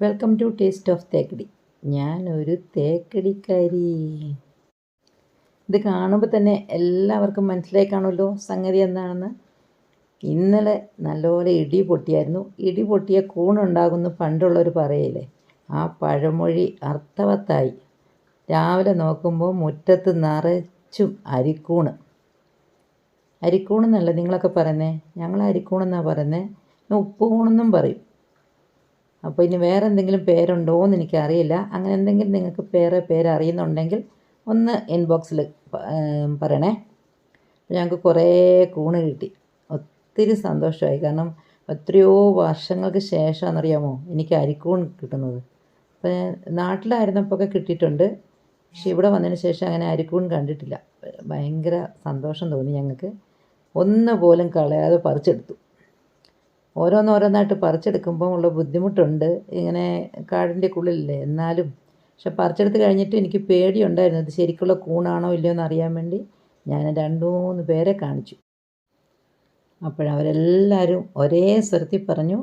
Welcome to taste of Thekkady. ഞാനൊരു തേക്കടിക്കാരി. ഇത് കാണുമ്പോൾ തന്നെ എല്ലാവർക്കും മനസ്സിലായി സംഗതി എന്താണെന്ന്. ഇന്നലെ നല്ലപോലെ ഇടി പൊട്ടിയായിരുന്നു. ഇടി പൊട്ടിയ കൂണുണ്ടാകുന്നു പണ്ടുള്ളവർ പറയില്ലേ. ആ പഴമൊഴി അർത്ഥവത്തായി. രാവിലെ നോക്കുമ്പോൾ മുറ്റത്ത് നിറച്ചും അരിക്കൂണ്. അരിക്കൂണെന്നല്ല നിങ്ങളൊക്കെ പറയുന്നത് ഞങ്ങൾ അരിക്കൂണെന്നാണ് പറയുന്നത് ഉപ്പുകൂണെന്നും പറയും. അപ്പോൾ ഇനി വേറെ എന്തെങ്കിലും പേരുണ്ടോ എന്ന് എനിക്കറിയില്ല. അങ്ങനെ എന്തെങ്കിലും നിങ്ങൾക്ക് വേറെ പേര് അറിയുന്നുണ്ടെങ്കിൽ ഒന്ന് ഇൻബോക്സിൽ പറയണേ. ഞങ്ങൾക്ക് കുറേ കൂണ് കിട്ടി. ഒത്തിരി സന്തോഷമായി കാരണം എത്രയോ വർഷങ്ങൾക്ക് ശേഷമാണെന്നറിയാമോ എനിക്ക് അരിക്കൂൺ കിട്ടുന്നത്. അപ്പോൾ നാട്ടിലായിരുന്നപ്പോൾ കിട്ടിയിട്ടുണ്ട്. പക്ഷെ ഇവിടെ വന്നതിന് ശേഷം അങ്ങനെ അരിക്കൂൺ കണ്ടിട്ടില്ല. ഭയങ്കര സന്തോഷം തോന്നി ഞങ്ങൾക്ക് ഒന്ന് പോലും കളയാതെ പറിച്ചെടുത്തു. ഓരോന്നോരോന്നായിട്ട് പറിച്ചെടുക്കുമ്പോൾ ഉള്ള ബുദ്ധിമുട്ടുണ്ട്. ഇങ്ങനെ കാടിന്റെ ഉള്ളിലല്ലേ എന്നാലും പക്ഷെ പറിച്ചെടുത്ത് കഴിഞ്ഞിട്ട് എനിക്ക് പേടിയുണ്ടായിരുന്നു. ഇത് ശരിക്കുള്ള കൂണാണോ ഇല്ലയോ എന്ന് അറിയാൻ വേണ്ടി ഞാൻ രണ്ട് മൂന്ന് പേരെ കാണിച്ചു. അപ്പോഴവരെല്ലാവരും ഒരേ സ്വരത്തിൽ പറഞ്ഞു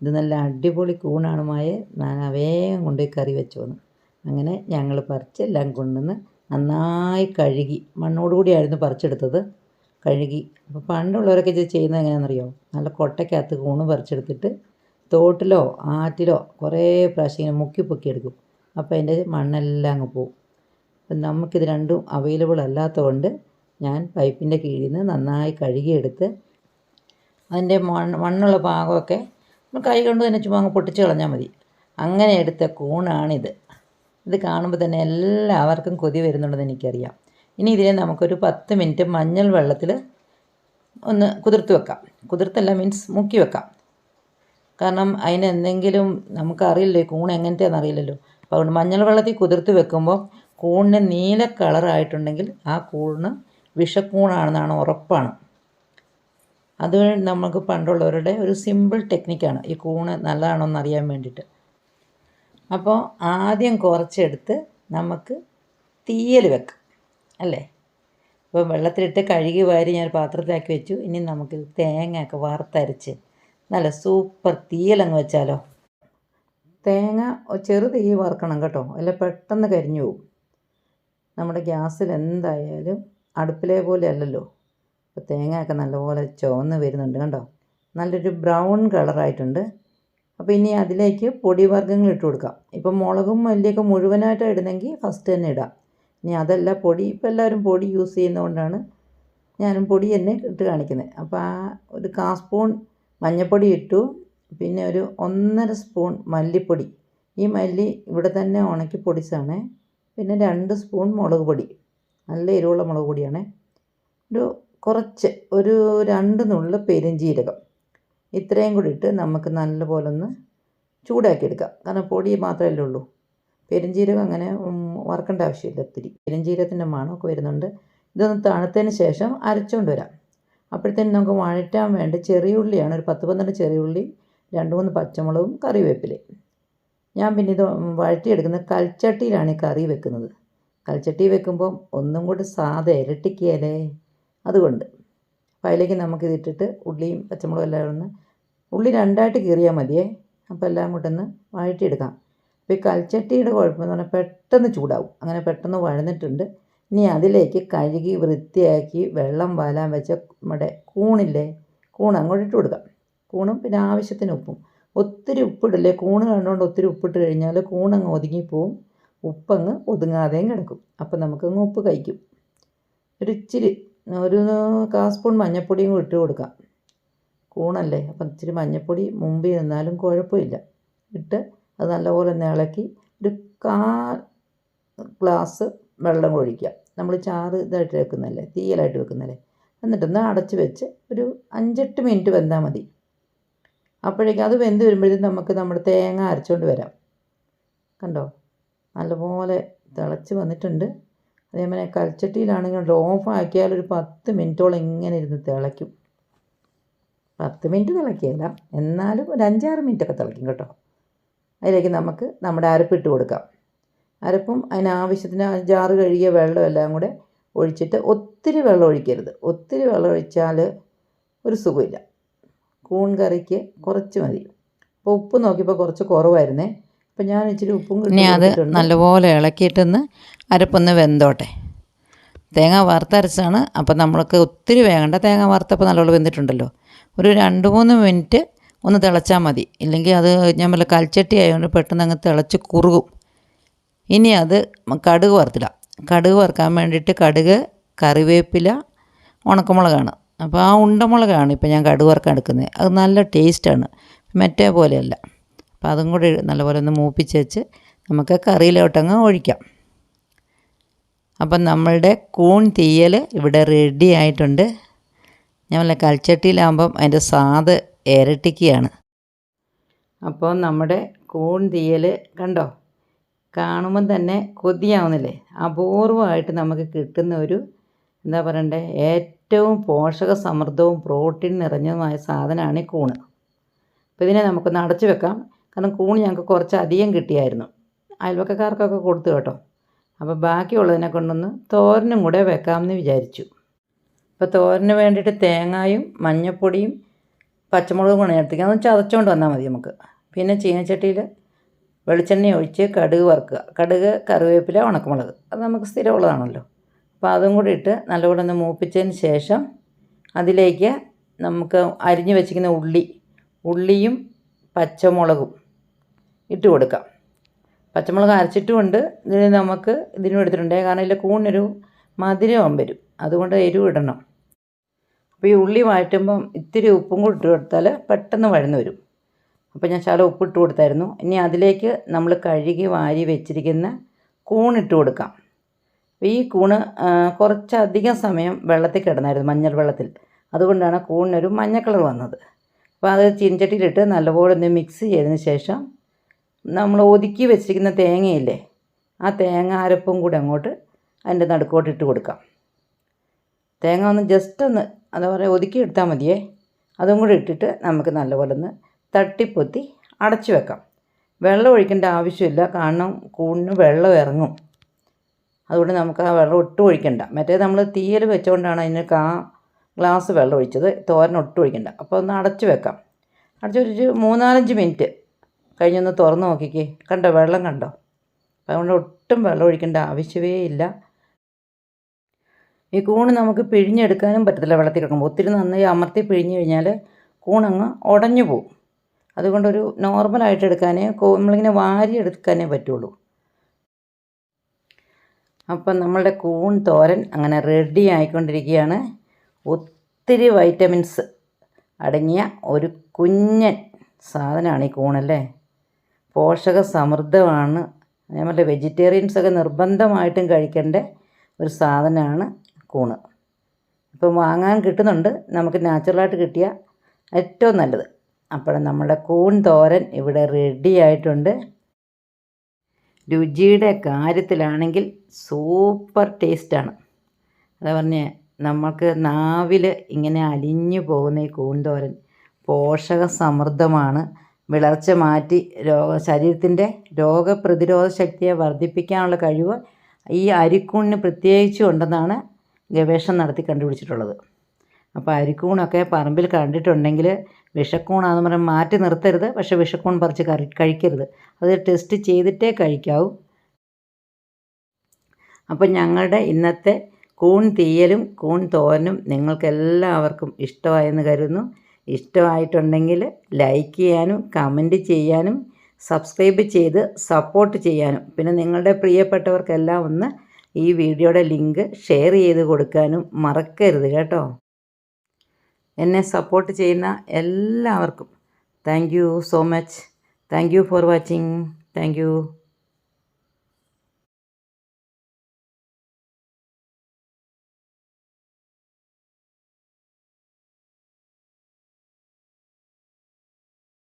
ഇത് നല്ല അടിപൊളി കൂണാണ് മായ. ഞാൻ വേഗം കൊണ്ടുപോയി കറി വെച്ചോന്ന്. അങ്ങനെ ഞങ്ങൾ പറിച്ച് എല്ലാം കൊണ്ടുവന്ന് നന്നായി കഴുകി മണ്ണോടുകൂടിയായിരുന്നു പറിച്ചെടുത്തത്. കഴുകി. അപ്പോൾ പണ്ടുള്ളവരൊക്കെ ഇത് ചെയ്യുന്നത് എങ്ങനെയാണെന്നറിയോ? നല്ല കൊട്ടയ്ക്കകത്ത് കൂണ് പറിച്ചെടുത്തിട്ട് തോട്ടിലോ ആറ്റിലോ കുറേ പ്രാവശ്യം ഇങ്ങനെ മുക്കി പൊക്കി എടുക്കും. അപ്പോൾ അതിന്റെ മണ്ണെല്ലാം അങ്ങ് പോവും. അപ്പം നമുക്കിത് രണ്ടും അവൈലബിൾ അല്ലാത്തതുകൊണ്ട് ഞാൻ പൈപ്പിന്റെ കീഴിൽ നിന്ന് നന്നായി കഴുകിയെടുത്ത് അതിന്റെ മണ്ണ് മണ്ണുള്ള ഭാഗമൊക്കെ കൈ കൊണ്ട് തന്നെ ചുമ്മാ അങ്ങ് പൊട്ടിച്ച് കളഞ്ഞാൽ മതി. അങ്ങനെ എടുത്ത കൂണാണിത്. ഇത് കാണുമ്പോൾ തന്നെ എല്ലാവർക്കും കൊതി വരുന്നുണ്ടെന്ന് എനിക്കറിയാം. ഇനി ഇതിനെ നമുക്കൊരു പത്ത് മിനിറ്റ് മഞ്ഞൾ വെള്ളത്തിൽ ഒന്ന് കുതിർത്ത് വെക്കാം. കുതിർത്തല്ല മീൻസ് മുക്കി വെക്കാം. കാരണം അതിന് എന്തെങ്കിലും നമുക്കറിയില്ലേ കൂൺ എങ്ങനത്തെയാണെന്ന് അറിയില്ലല്ലോ. അപ്പോൾ അതുകൊണ്ട് മഞ്ഞൾ വെള്ളത്തിൽ കുതിർത്ത് വെക്കുമ്പോൾ കൂണിന് നീല കളറായിട്ടുണ്ടെങ്കിൽ ആ കൂണ് വിഷക്കൂണാണെന്നാണ് ഉറപ്പാണ്. അത് നമുക്ക് പണ്ടുള്ളവരുടെ ഒരു സിമ്പിൾ ടെക്നിക്കാണ് ഈ കൂണ് നല്ലതാണോന്ന് അറിയാൻ വേണ്ടിയിട്ട്. അപ്പോൾ ആദ്യം കുറച്ചെടുത്ത് നമുക്ക് തീയൽ വെക്കാം. അല്ലേ? അപ്പോൾ വെള്ളത്തിലിട്ട് കഴുകി വാരി ഞാൻ പാത്രത്തിലാക്കി വെച്ചു. ഇനി നമുക്ക് തേങ്ങയൊക്കെ വറുത്തരച്ച് നല്ല സൂപ്പർ തീയലങ്ങ് വെച്ചാലോ? തേങ്ങ ചെറു തീ വറുക്കണം കേട്ടോ. അല്ല പെട്ടെന്ന് കരിഞ്ഞു പോകും നമ്മുടെ ഗ്യാസിൽ എന്തായാലും അടുപ്പിലെ പോലെ അല്ലല്ലോ. അപ്പോൾ തേങ്ങയൊക്കെ നല്ലപോലെ ചുവന്ന് വരുന്നുണ്ട് കണ്ടോ? നല്ലൊരു ബ്രൗൺ കളറായിട്ടുണ്ട്. അപ്പോൾ ഇനി അതിലേക്ക് പൊടി വർഗങ്ങൾ ഇട്ട് കൊടുക്കാം. ഇപ്പം മുളകും മല്ലിയൊക്കെ മുഴുവനായിട്ട് ഇടുന്നെങ്കിൽ ഫസ്റ്റ് തന്നെ ഇടാം. ഇനി അതല്ല പൊടി ഇപ്പോൾ എല്ലാവരും പൊടി യൂസ് ചെയ്യുന്നതുകൊണ്ടാണ് ഞാനും പൊടി തന്നെ ഇട്ട് കാണിക്കുന്നത്. അപ്പോൾ ആ ഒരു കാ സ്പൂൺ മഞ്ഞൾപ്പൊടി ഇട്ടു. പിന്നെ ഒരു ഒന്നര സ്പൂൺ മല്ലിപ്പൊടി. ഈ മല്ലി ഇവിടെ തന്നെ ഉണക്കി പൊടിച്ചാണ്. പിന്നെ രണ്ട് സ്പൂൺ മുളക് പൊടി. നല്ല എരിവുള്ള മുളക് പൊടിയാണ്. ഒരു കുറച്ച് ഒരു രണ്ട് നുള്ളു പെരുംജീരകം ഇത്രയും കൂടി ഇട്ട് നമുക്ക് നല്ലപോലെ ഒന്ന് ചൂടാക്കിയെടുക്കാം. കാരണം പൊടി മാത്രമല്ലേ ഉള്ളൂ. പെരുംജീരകം അങ്ങനെ വറക്കേണ്ട ആവശ്യമില്ല. ഒത്തിരി പെരുംജീരകത്തിന്റെ മണമൊക്കെ വരുന്നുണ്ട്. ഇതൊന്ന് തണുത്തതിന് ശേഷം അരച്ചുകൊണ്ട് വരാം. അപ്പോഴത്തേനും നമുക്ക് വഴറ്റാൻ വേണ്ടി ചെറിയുള്ളിയാണ് ഒരു പത്ത് പന്ത്രണ്ട് ചെറിയുള്ളി രണ്ട് മൂന്ന് പച്ചമുളകും കറിവേപ്പിലയും. ഞാൻ പിന്നെ ഇത് വഴറ്റിയെടുക്കുന്നത് കൽച്ചട്ടിയിലാണ് ഈ കറി വെക്കുന്നത്. കൽച്ചട്ടി വെക്കുമ്പോൾ ഒന്നും കൂടി സാധ ഇരട്ടിക്കുകയല്ലേ അതുകൊണ്ട് അപ്പോൾ അതിലേക്ക് നമുക്കിത് ഇട്ടിട്ട് ഉള്ളിയും പച്ചമുളകും എല്ലാം ഒന്ന് ഉള്ളി രണ്ടായിട്ട് കീറിയാൽ മതിയേ. അപ്പോൾ എല്ലാം കൂട്ടൊന്ന് വഴറ്റിയെടുക്കാം. അപ്പോൾ ഈ കൽച്ചട്ടിയുടെ കുഴപ്പമെന്ന് പറഞ്ഞാൽ പെട്ടെന്ന് ചൂടാവും. അങ്ങനെ പെട്ടെന്ന് വഴന്നിട്ടുണ്ട്. ഇനി അതിലേക്ക് കഴുകി വൃത്തിയാക്കി വെള്ളം വാലാൻ വെച്ച നമ്മുടെ കൂണില്ലേ? കൂൺ അങ്ങോട്ട് ഇട്ട് കൊടുക്കാം. കൂണും പിന്നെ ആവശ്യത്തിന് ഉപ്പും. ഒത്തിരി ഉപ്പിടില്ലേ? കൂണ് കണ്ടുകൊണ്ട് ഒത്തിരി ഉപ്പിട്ട് കഴിഞ്ഞാൽ കൂണങ്ങ് ഒതുങ്ങിപ്പോവും ഉപ്പങ്ങ് ഒതുങ്ങാതെയും കിടക്കും. നമുക്ക് അങ്ങ് ഉപ്പ് കഴിക്കും. ഒരു ഇച്ചിരി ഒരു കാ സ്പൂൺ മഞ്ഞൾപ്പൊടിയും കൂടി ഇട്ട് കൊടുക്കാം. കൂണല്ലേ? അപ്പം ഇച്ചിരി മഞ്ഞൾപ്പൊടി മുമ്പിൽ നിന്നാലും കുഴപ്പമില്ല. ഇട്ട് അത് നല്ലപോലെ ഒന്ന് ഇളക്കി ഒരു കാ ഗ്ലാസ് വെള്ളം ഒഴിക്കുക. നമ്മൾ ചാറ് ഇതായിട്ട് വെക്കുന്നതല്ലേ? തീയലായിട്ട് വെക്കുന്നതല്ലേ? എന്നിട്ടൊന്ന് അടച്ച് വെച്ച് ഒരു അഞ്ചെട്ട് മിനിറ്റ് വെന്താൽ മതി. അപ്പോഴേക്കും അത് വെന്ത് വരുമ്പോഴത്തേക്കും നമുക്ക് നമ്മുടെ തേങ്ങ അരച്ചുകൊണ്ട് വരാം. കണ്ടോ? നല്ലപോലെ തിളച്ച് വന്നിട്ടുണ്ട്. അതേപോലെ കൽച്ചട്ടിയിലാണെങ്കിൽ ഓഫ് ആക്കിയാൽ ഒരു പത്ത് മിനിറ്റോളം ഇങ്ങനെ ഇരുന്ന് തിളയ്ക്കും. പത്ത് മിനിറ്റ് തിളക്കിയല്ല. എന്നാലും ഒരു അഞ്ചാറ് മിനിറ്റൊക്കെ തിളയ്ക്കും കേട്ടോ. അതിലേക്ക് നമുക്ക് നമ്മുടെ അരപ്പിട്ട് കൊടുക്കാം. അരപ്പും അതിനാവശ്യത്തിന് ജാറ് കഴുകിയ വെള്ളം എല്ലാം കൂടെ ഒഴിച്ചിട്ട് ഒത്തിരി വെള്ളം ഒഴിക്കരുത്. ഒത്തിരി വെള്ളം ഒഴിച്ചാൽ ഒരു സുഖമില്ല. കൂൺ കറിക്ക് കുറച്ച് മതി. അപ്പോൾ ഉപ്പ് നോക്കിയപ്പോൾ കുറച്ച് കുറവായിരുന്നേ. അപ്പം ഞാൻ ഇച്ചിരി ഉപ്പും ഇനി ഇട്ട് അത്. നല്ലപോലെ ഇളക്കിയിട്ടൊന്ന് അരപ്പൊന്ന് വെന്തോട്ടെ. തേങ്ങ വറുത്തരച്ചാണ്. അപ്പം നമ്മൾക്ക് ഒത്തിരി വേണ്ട. തേങ്ങ വറുത്തപ്പോൾ നല്ലോണം വെന്തിട്ടുണ്ടല്ലോ. ഒരു രണ്ട് മൂന്ന് മിനിറ്റ് ഒന്ന് തിളച്ചാൽ മതി. ഇല്ലെങ്കിൽ അത് ഞാൻ വല്ല കൽച്ചട്ടി ആയതുകൊണ്ട് പെട്ടെന്ന് അങ്ങ് തിളച്ച് കുറുകും. ഇനി അത് കടുക് വറുത്തിടാം. കടുക് വറുക്കാൻ വേണ്ടിയിട്ട് കടുക് കറിവേപ്പില ഉണക്കമുളകാണ്. അപ്പോൾ ആ ഉണ്ടമുളകാണ് ഇപ്പോൾ ഞാൻ കടുക് വറുക്കാൻ എടുക്കുന്നത്. അത് നല്ല ടേസ്റ്റാണ്. മറ്റേ പോലെയല്ല. അപ്പോൾ അതും കൂടി നല്ലപോലെ ഒന്ന് മൂപ്പിച്ച് വെച്ച് നമുക്ക് കറിയിലോട്ടങ്ങ് ഒഴിക്കാം. അപ്പം നമ്മളുടെ കൂൺ തീയൽ ഇവിടെ റെഡി ആയിട്ടുണ്ട്. ഞാൻ വല്ല കൽച്ചട്ടിയിലാകുമ്പം അതിന്റെ സ്വാദ് ഇരട്ടിക്കുകയാണ് അപ്പോൾ നമ്മുടെ കൂൺ തീയൽ കണ്ടോ? കാണുമ്പം തന്നെ കൊതിയാവുന്നില്ലേ? അപൂർവമായിട്ട് നമുക്ക് കിട്ടുന്ന ഒരു എന്താ പറയണ്ടേ ഏറ്റവും പോഷക സമൃദ്ധവും പ്രോട്ടീൻ നിറഞ്ഞതുമായ സാധനമാണ് ഈ കൂണ്. അപ്പോൾ ഇതിനെ നമുക്കൊന്ന് അടച്ചു വെക്കാം. കാരണം കൂൺ ഞങ്ങൾക്ക് കുറച്ച് അധികം കിട്ടിയായിരുന്നു. അയൽവക്കക്കാർക്കൊക്കെ കൊടുത്തു കേട്ടോ. അപ്പോൾ ബാക്കിയുള്ളതിനെ കൊണ്ടൊന്ന് തോരനും കൂടെ വെക്കാമെന്ന് വിചാരിച്ചു. അപ്പോൾ തോരന് വേണ്ടിയിട്ട് തേങ്ങായും മഞ്ഞൾപ്പൊടിയും പച്ചമുളകും കൂടെ എടുത്തേക്കാം അതൊന്ന് ചതച്ചുകൊണ്ട് വന്നാൽ മതി നമുക്ക്. പിന്നെ ചീനച്ചട്ടിയിൽ വെളിച്ചെണ്ണ ഒഴിച്ച് കടുക് വറുക്കുക. കടുക് കറിവേപ്പില ഉണക്കമുളക്. അത് നമുക്ക് സ്ഥിരമുള്ളതാണല്ലോ. അപ്പോൾ അതും കൂടി ഇട്ട് നല്ലപോലെ ഒന്ന് മൂപ്പിച്ചതിന് ശേഷം അതിലേക്ക് നമുക്ക് അരിഞ്ഞ് വെച്ചിരിക്കുന്ന ഉള്ളി ഉള്ളിയും പച്ചമുളകും ഇട്ട് കൊടുക്കാം. പച്ചമുളക് അരച്ചിട്ടുമുണ്ട്. ഇതിന് നമുക്ക് ഇതിനും എടുത്തിട്ടുണ്ട്. കാരണം ഇതിൽ കൂണിനൊരു മധുരവും വരും. അതുകൊണ്ട് എരിവ് ഇടണം. അപ്പോൾ ഈ ഉള്ളി വഴറ്റുമ്പം ഇത്തിരി ഉപ്പും കൂടി ഇട്ട് കൊടുത്താൽ പെട്ടെന്ന് വഴന്നു വരും. അപ്പോൾ ഞാൻ ശകലം ഉപ്പ് ഇട്ട് കൊടുത്തായിരുന്നു. ഇനി അതിലേക്ക് നമ്മൾ കഴുകി വാരി വെച്ചിരിക്കുന്ന കൂണിട്ട് കൊടുക്കാം. അപ്പോൾ ഈ കൂണ് കുറച്ചധികം സമയം വെള്ളത്തിൽ കിടന്നായിരുന്നു മഞ്ഞൾ വെള്ളത്തിൽ. അതുകൊണ്ടാണ് കൂണിനൊരു മഞ്ഞ കളർ വന്നത്. അപ്പോൾ അത് ചീനച്ചട്ടിയിലിട്ട് നല്ലപോലെ ഒന്ന് മിക്സ് ചെയ്തതിന് ശേഷം നമ്മൾ ഒതുക്കി വെച്ചിരിക്കുന്ന തേങ്ങയില്ലേ ആ തേങ്ങ അരപ്പും കൂടി അങ്ങോട്ട് അതിന്റെ നടുക്കോട്ട് ഇട്ട് കൊടുക്കാം. തേങ്ങ ഒന്ന് ജസ്റ്റ് ഒന്ന് എന്താ പറയുക ഒതുക്കി എടുത്താൽ മതിയേ. അതും കൂടി ഇട്ടിട്ട് നമുക്ക് നല്ലപോലെ ഒന്ന് തട്ടിപ്പൊത്തി അടച്ചു വെക്കാം. വെള്ളം ഒഴിക്കേണ്ട ആവശ്യമില്ല കാരണം കൂണിന് വെള്ളം ഇറങ്ങും. അതുകൊണ്ട് നമുക്ക് ആ വെള്ളം ഒട്ടും ഒഴിക്കണ്ട. മറ്റേ നമ്മൾ തീയൽ വെച്ചുകൊണ്ടാണ് അതിന് കാ ഗ്ലാസ് വെള്ളം ഒഴിച്ചത് തോരൻ ഒട്ടും ഒഴിക്കണ്ട. അപ്പോൾ ഒന്ന് അടച്ചു വെക്കാം. അടച്ചു വെച്ചിട്ട് മൂന്നാലഞ്ച് മിനിറ്റ് കഴിഞ്ഞൊന്ന് തുറന്ന് നോക്കിക്കേ. കണ്ടോ വെള്ളം കണ്ടോ? അതുകൊണ്ട് ഒട്ടും വെള്ളം ഒഴിക്കേണ്ട ആവശ്യമേ ഇല്ല. ഈ കൂൺ നമുക്ക് പിഴിഞ്ഞെടുക്കാനും പറ്റത്തില്ല വെള്ളത്തിൽ കിടക്കുമ്പോൾ. ഒത്തിരി നന്നായി അമർത്തി പിഴിഞ്ഞ് കഴിഞ്ഞാൽ കൂണങ്ങ് ഉടഞ്ഞു പോവും. അതുകൊണ്ടൊരു നോർമലായിട്ട് എടുക്കാനേ നമ്മളിങ്ങനെ വാരി എടുക്കാനേ പറ്റുള്ളൂ. അപ്പം നമ്മളുടെ കൂൺ തോരൻ അങ്ങനെ റെഡി ആയിക്കൊണ്ടിരിക്കുകയാണ്. ഒത്തിരി വൈറ്റമിൻസ് അടങ്ങിയ ഒരു കുഞ്ഞൻ സാധനമാണ് ഈ കൂണല്ലേ? പോഷക സമൃദ്ധമാണ് നമ്മളെ വെജിറ്റേറിയൻസൊക്കെ നിർബന്ധമായിട്ടും കഴിക്കേണ്ട ഒരു സാധനമാണ് കൂണ്. ഇപ്പം വാങ്ങാൻ കിട്ടുന്നുണ്ട്. നമുക്ക് നാച്ചുറലായിട്ട് കിട്ടിയ ഏറ്റവും നല്ലത്. അപ്പോൾ നമ്മുടെ കൂൺ തോരൻ ഇവിടെ റെഡി ആയിട്ടുണ്ട്. രുചിയുടെ കാര്യത്തിലാണെങ്കിൽ സൂപ്പർ ടേസ്റ്റാണ് അതാ പറഞ്ഞേ നമുക്ക് നാവിൽ ഇങ്ങനെ അലിഞ്ഞു പോകുന്ന ഈ കൂൺതോരൻ പോഷക സമൃദ്ധമാണ് വിളർച്ച മാറ്റി രോഗ ശരീരത്തിന്റെ രോഗപ്രതിരോധ ശക്തിയെ വർദ്ധിപ്പിക്കാനുള്ള കഴിവ് ഈ അരിക്കൂണിന് പ്രത്യേകിച്ചും ഉണ്ടെന്നാണ് ഗവേഷണം നടത്തി കണ്ടുപിടിച്ചിട്ടുള്ളത്. അപ്പോൾ അരിക്കൂണൊക്കെ പറമ്പിൽ കണ്ടിട്ടുണ്ടെങ്കിൽ വിഷക്കൂണാന്ന് പറഞ്ഞാൽ മാറ്റി നിർത്തരുത്. പക്ഷേ വിഷക്കൂൺ പറിച്ച് കറി കഴിക്കരുത്. അത് ടെസ്റ്റ് ചെയ്തിട്ടേ കഴിക്കാവൂ. അപ്പോൾ ഞങ്ങളുടെ ഇന്നത്തെ കൂൺ തീയലും കൂൺ തോരനും നിങ്ങൾക്കെല്ലാവർക്കും ഇഷ്ടമായെന്ന് കരുതുന്നു. ഇഷ്ടമായിട്ടുണ്ടെങ്കിൽ ലൈക്ക് ചെയ്യാനും കമന്റ് ചെയ്യാനും സബ്സ്ക്രൈബ് ചെയ്ത് സപ്പോർട്ട് ചെയ്യാനും. പിന്നെ നിങ്ങളുടെ പ്രിയപ്പെട്ടവർക്കെല്ലാം ഒന്ന് ഈ വീഡിയോയുടെ ലിങ്ക് ഷെയർ ചെയ്ത് കൊടുക്കാനും മറക്കരുത് കേട്ടോ. എന്നെ സപ്പോർട്ട് ചെയ്യുന്ന എല്ലാവർക്കും. Thank so much. Thank for watching. Thank